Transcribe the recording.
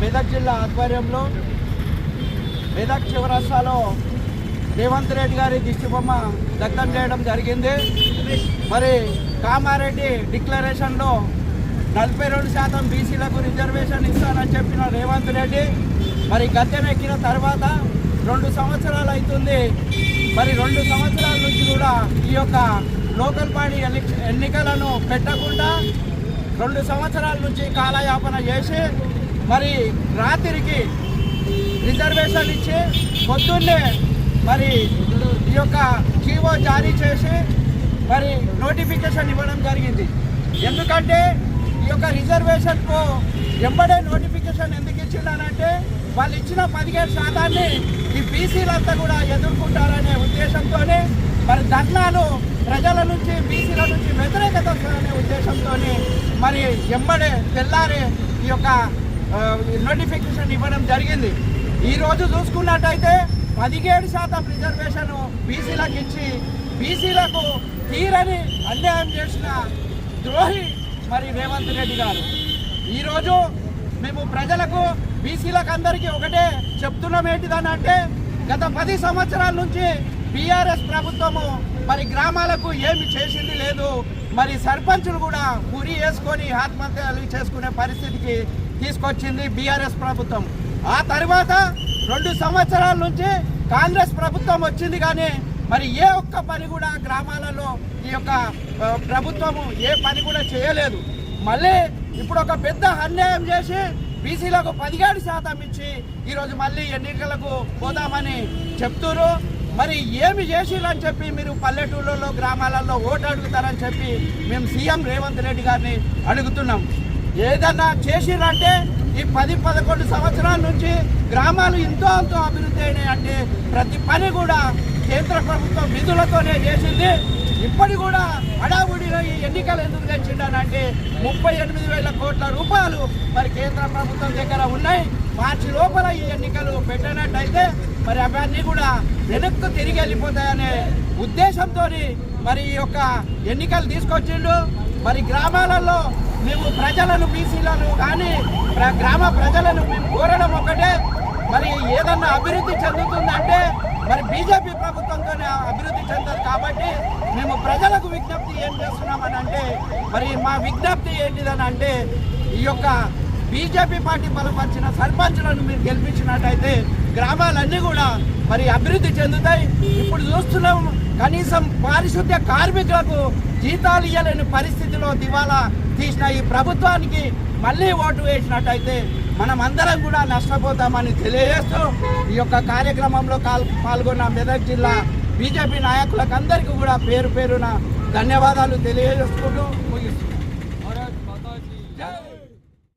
మెదక్ జిల్లా ఆధ్వర్యంలో మెదక్ చివరస్తాలో రేవంత్ రెడ్డి గారి దిష్టిబొమ్మ దగ్ధం చేయడం జరిగింది. మరి కామారెడ్డి డిక్లరేషన్లో నలభై రెండు శాతం బీసీలకు రిజర్వేషన్ ఇస్తానని చెప్పిన రేవంత్ రెడ్డి మరి గద్దెం ఎక్కిన తర్వాత రెండు సంవత్సరాలు అవుతుంది. మరి రెండు సంవత్సరాల నుంచి కూడా ఈ యొక్క లోకల్ బాడీ ఎన్ని- ఎన్నికలను పెట్టకుండా రెండు సంవత్సరాల నుంచి కాలయాపన చేసి మరి రాత్రికి రిజర్వేషన్ ఇచ్చి పొద్దున్నే మరి ఈ యొక్క జీవో జారీ చేసి మరి నోటిఫికేషన్ ఇవ్వడం జరిగింది. ఎందుకంటే ఈ యొక్క రిజర్వేషన్కు ఎంబడే నోటిఫికేషన్ ఎందుకు ఇచ్చిండనంటే వాళ్ళు ఇచ్చిన పదిహేడు శాతాన్ని ఈ బీసీలంతా కూడా ఎదుర్కొంటారనే ఉద్దేశంతోనే మరి ధర్నాలు ప్రజల నుంచి బీసీల నుంచి వ్యతిరేకత వస్తుందనే ఉద్దేశంతో మరి ఎంబడే తెల్లారి ఈ యొక్క నోటిఫికేషన్ ఇవ్వడం జరిగింది. ఈరోజు చూసుకున్నట్టయితే పదిహేడు శాతం రిజర్వేషన్ బీసీలకు ఇచ్చి బీసీలకు తీరని అన్యాయం చేసిన ద్రోహి మరి రేవంత్ రెడ్డి గారు. ఈరోజు మేము ప్రజలకు బీసీలకు అందరికీ ఒకటే చెప్తున్నాం ఏంటిదని అంటే గత పది సంవత్సరాల నుంచి బీఆర్ఎస్ ప్రభుత్వము మరి గ్రామాలకు ఏమి చేసింది లేదు. మరి సర్పంచులు కూడా ఉరి వేసుకొని ఆత్మహత్యలు చేసుకునే పరిస్థితికి తీసుకొచ్చింది బీఆర్ఎస్ ప్రభుత్వం. ఆ తర్వాత రెండు సంవత్సరాల నుంచి కాంగ్రెస్ ప్రభుత్వం వచ్చింది కానీ మరి ఏ ఒక్క పని కూడా గ్రామాలలో ఈ యొక్క ప్రభుత్వము ఏ పని కూడా చేయలేదు. మళ్ళీ ఇప్పుడు ఒక పెద్ద అన్యాయం చేసి బీసీలకు పదిహేడు శాతం ఇచ్చి ఈరోజు మళ్ళీ ఎన్నికలకు పోదామని చెప్తున్నారు మరి ఏమి చేసిరని చెప్పి మీరు పల్లెటూళ్ళలో గ్రామాలలో ఓటు అడుగుతారని చెప్పి మేము సీఎం రేవంత్ రెడ్డి గారిని అడుగుతున్నాం. ఏదన్నా చేసిరంటే ఈ పది పదకొండు సంవత్సరాల నుంచి గ్రామాలు ఎంతో అంతో అభివృద్ధి అయినాయి అంటే ప్రతి పని కూడా కేంద్ర ప్రభుత్వం నిధులతోనే చేసింది. ఇప్పటి కూడా హడావుడిలో ఈ ఎన్నికలు ఎందుకు తెచ్చిండనంటే ముప్పై ఎనిమిది వేల కోట్ల రూపాయలు మరి కేంద్ర ప్రభుత్వం దగ్గర ఉన్నాయి. మార్చి లోపల ఈ ఎన్నికలు పెట్టినట్టయితే మరి అవన్నీ కూడా వెనక్కు తిరిగి వెళ్ళిపోతాయనే ఉద్దేశంతో మరి ఈ యొక్క ఎన్నికలు తీసుకొచ్చిండు. మరి గ్రామాలలో మేము ప్రజలను బీసీలను కానీ గ్రామ ప్రజలను మేము కోరడం ఒకటే. మరి ఏదన్నా అభివృద్ధి చెందుతుందంటే మరి బీజేపీ ప్రభుత్వంతోనే అభివృద్ధి చెందదు కాబట్టి మేము ప్రజలకు విజ్ఞప్తి ఏం చేస్తున్నామని అంటే మరి మా విజ్ఞప్తి ఏంటిదని అంటే ఈ యొక్క బీజేపీ పార్టీ బలపరిచిన సర్పంచులను మీరు గెలిపించినట్టయితే గ్రామాలన్నీ కూడా మరి అభివృద్ధి చెందుతాయి. ఇప్పుడు చూస్తున్నాం కనీసం పారిశుద్ధ్య కార్మికులకు జీతాలు ఇవ్వలేని పరిస్థితిలో దివాలా తీసిన ఈ ప్రభుత్వానికి మళ్ళీ ఓటు వేసినట్టయితే మనం అందరం కూడా నష్టపోతామని తెలియజేస్తూ ఈ యొక్క కార్యక్రమంలో పాల్గొన్న మెదక్ జిల్లా బీజేపీ నాయకులకు అందరికీ కూడా పేరు పేరున ధన్యవాదాలు తెలియజేసుకుంటూ ముగిస్తున్నాను.